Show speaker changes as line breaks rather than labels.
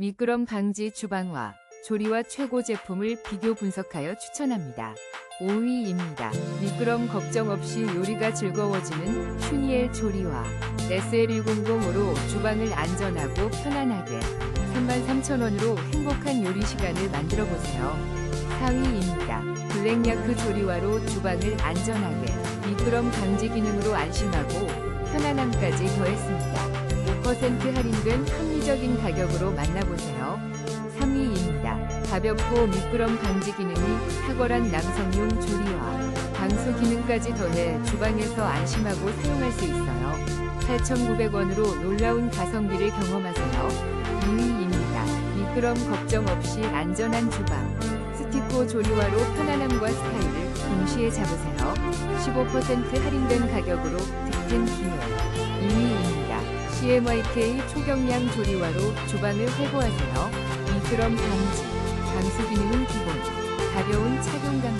미끄럼 방지 주방화, 조리와 최고 제품을 비교 분석하여 추천합니다. 5위입니다. 미끄럼 걱정 없이 요리가 즐거워지는 슈니엘 조리화 SL100으로 주방을 안전하고 편안하게 33,000원으로 행복한 요리 시간을 만들어 보세요. 4위입니다. 블랙야크 조리화로 주방을 안전하게 미끄럼 방지 기능으로 안심하고 편안함까지 더했습니다. 5% 할인된 합리적인 가격으로 만나보세요. 3위입니다. 가볍고 미끄럼 방지 기능이 탁월한 남성용 조리와 방수 기능까지 더해 주방에서 안심하고 사용할 수 있어요. 8,900원으로 놀라운 가성비를 경험하세요. 2위입니다. 미끄럼 걱정 없이 안전한 주방. 스티코 조리화로 편안함과 스타일을 동시에 잡으세요. 15% 할인된 가격으로 CMYK 초경량 조리화로 주방을 활보하세요. 미끄럼 방지, 방수 기능은 기본, 가벼운 착용감